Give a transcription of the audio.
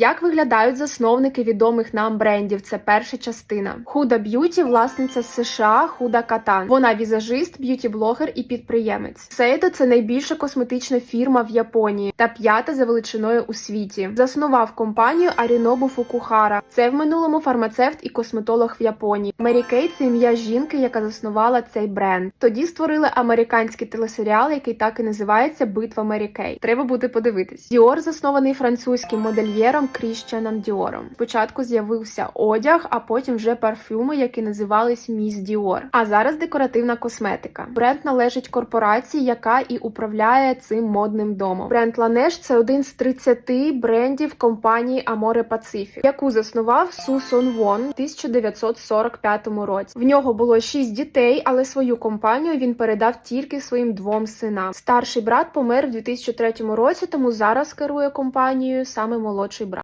Як виглядають засновники відомих нам брендів? Це перша частина. Худа Б'юті, власниця США Худа Катан. Вона візажист, б'юті-блогер і підприємець. Сейдо це найбільша косметична фірма в Японії та п'ята за величиною у світі. Заснував компанію Арінобу Фукухара. Це в минулому фармацевт і косметолог в Японії. Мері Кей – це ім'я жінки, яка заснувала цей бренд. Тоді створили американський телесеріал, який так і називається Битва Мері Кей. Треба буде подивитись. Діор заснований французьким модельєром Кріщаном Діором. Спочатку з'явився одяг, а потім вже парфюми, які називались Міс Діор. А зараз декоративна косметика. Бренд належить корпорації, яка і управляє цим модним домом. Бренд Laneige – це один з 30 брендів компанії Amore Pacific, яку заснував Су Сон Вон у 1945 році. В нього було 6 дітей, але свою компанію він передав тільки своїм двом синам. Старший брат помер в 2003 році, тому зараз керує компанією саме молодший брат.